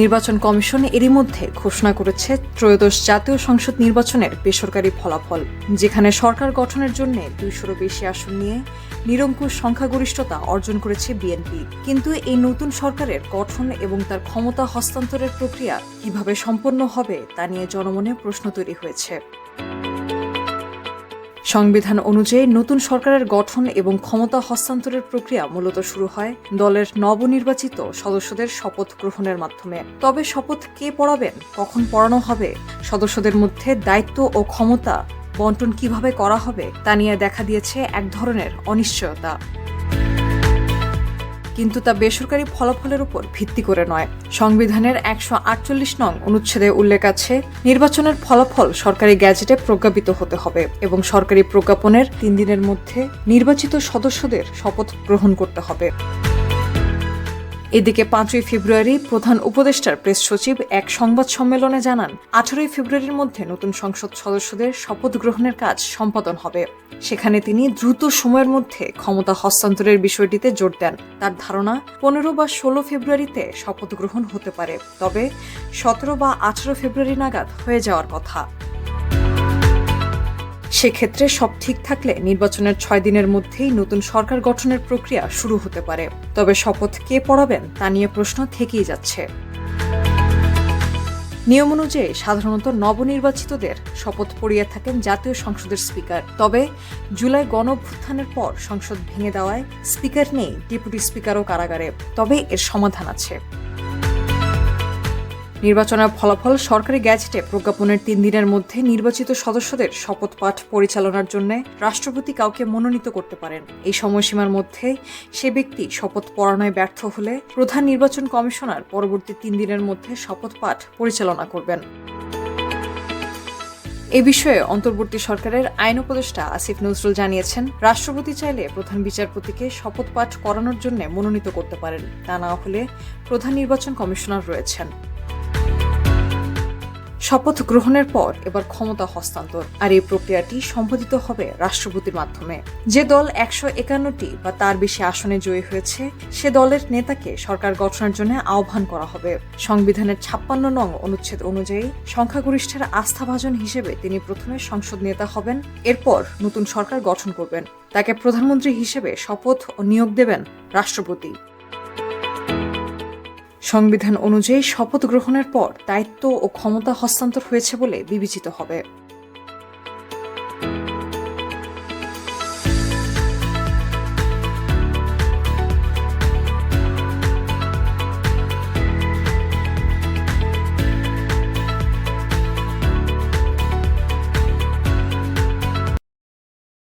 নির্বাচন কমিশন এরই মধ্যে ঘোষণা করেছে ত্রয়োদশ জাতীয় সংসদ নির্বাচনের বেসরকারি ফলাফল, যেখানে সরকার গঠনের জন্য দুইশোরও বেশি আসন নিয়ে নিরঙ্কুশ সংখ্যাগরিষ্ঠতা অর্জন করেছে বিএনপি। কিন্তু এই নতুন সরকারের গঠন এবং তার ক্ষমতা হস্তান্তরের প্রক্রিয়া কীভাবে সম্পন্ন হবে তা নিয়ে জনমনে প্রশ্ন তৈরি হয়েছে। সংবিধান অনুযায়ী নতুন সরকারের গঠন এবং ক্ষমতা হস্তান্তরের প্রক্রিয়া মূলত শুরু হয় দলের নবনির্বাচিত সদস্যদের শপথ গ্রহণের মাধ্যমে। তবে শপথ কে পড়াবেন, কখন পড়ানো হবে, সদস্যদের মধ্যে দায়িত্ব ও ক্ষমতা বন্টন কীভাবে করা হবে তা নিয়ে দেখা দিয়েছে এক ধরনের অনিশ্চয়তা। কিন্তু তা বেসরকারি ফলাফলের উপর ভিত্তি করে নয়। সংবিধানের একশো আটচল্লিশ নং অনুচ্ছেদে উল্লেখ আছে, নির্বাচনের ফলাফল সরকারি গ্যাজেটে প্রজ্ঞাপিত হতে হবে এবং সরকারি প্রজ্ঞাপনের তিন দিনের মধ্যে নির্বাচিত সদস্যদের শপথ গ্রহণ করতে হবে। এদিকে পাঁচই ফেব্রুয়ারি প্রধান উপদেষ্টার প্রেস সচিব এক সংবাদ সম্মেলনে জানান, আঠারোই ফেব্রুয়ারির মধ্যে নতুন সংসদ সদস্যদের শপথ গ্রহণের কাজ সম্পাদন হবে। সেখানে তিনি দ্রুত সময়ের মধ্যে ক্ষমতা হস্তান্তরের বিষয়টিতে জোর দেন। তার ধারণা, পনেরো বা ষোলো ফেব্রুয়ারিতে শপথ গ্রহণ হতে পারে। তবে সতেরো বা আঠারো ফেব্রুয়ারি নাগাদ হয়ে যাওয়ার কথা। সেক্ষেত্রে সব ঠিক থাকলে নির্বাচনের ছয় দিনের মধ্যেই নতুন সরকার গঠনের প্রক্রিয়া শুরু হতে পারে। তবে শপথ কে পড়াবেন তা নিয়ে প্রশ্ন থেকেই যাচ্ছে। নিয়ম অনুযায়ী সাধারণত নবনির্বাচিতদের শপথ পড়িয়ে থাকেন জাতীয় সংসদের স্পিকার। তবে জুলাই গণভ্যুত্থানের পর সংসদ ভেঙে দেওয়ায় স্পিকার নেই, ডেপুটি স্পিকারও কারাগারে। তবে এর সমাধান আছে। নির্বাচনের ফলাফল সরকারি গ্যাজেটে প্রজ্ঞাপনের তিন দিনের মধ্যে নির্বাচিত সদস্যদের শপথ পাঠ পরিচালনার জন্য রাষ্ট্রপতি কাউকে মনোনীত করতে পারেন। এই সময়সীমার মধ্যে সে ব্যক্তি শপথ পড়ানোয় ব্যর্থ হলে প্রধান নির্বাচন কমিশনার পরবর্তী তিন দিনের মধ্যে শপথ পাঠ পরিচালনা করবেন। এ বিষয়ে অন্তর্বর্তী সরকারের আইন উপদেষ্টা আসিফ নজরুল জানিয়েছেন, রাষ্ট্রপতি চাইলে প্রধান বিচারপতিকে শপথ পাঠ করানোর জন্য মনোনীত করতে পারেন। তা না হলে প্রধান নির্বাচন কমিশনার রয়েছেন। শপথ গ্রহণের পর এবার ক্ষমতা হস্তান্তর। আর এই প্রক্রিয়াটি সম্পাদিত হবে রাষ্ট্রপতির মাধ্যমে। যে দল একশো একান্নটি বা তার বেশি আসনে জয়ী হয়েছে, সে দলের নেতাকে সরকার গঠনের জন্য আহ্বান করা হবে। সংবিধানের ছাপ্পান্ন নং অনুচ্ছেদ অনুযায়ী সংখ্যাগরিষ্ঠের আস্থাভাজন হিসেবে তিনি প্রথমে সংসদ নেতা হবেন, এরপর নতুন সরকার গঠন করবেন। তাকে প্রধানমন্ত্রী হিসেবে শপথ ও নিয়োগ দেবেন রাষ্ট্রপতি। সংবিধান অনুযায়ী শপথ গ্রহণের পর দায়িত্ব ও ক্ষমতা হস্তান্তর হয়েছে বলে বিবেচিত হবে।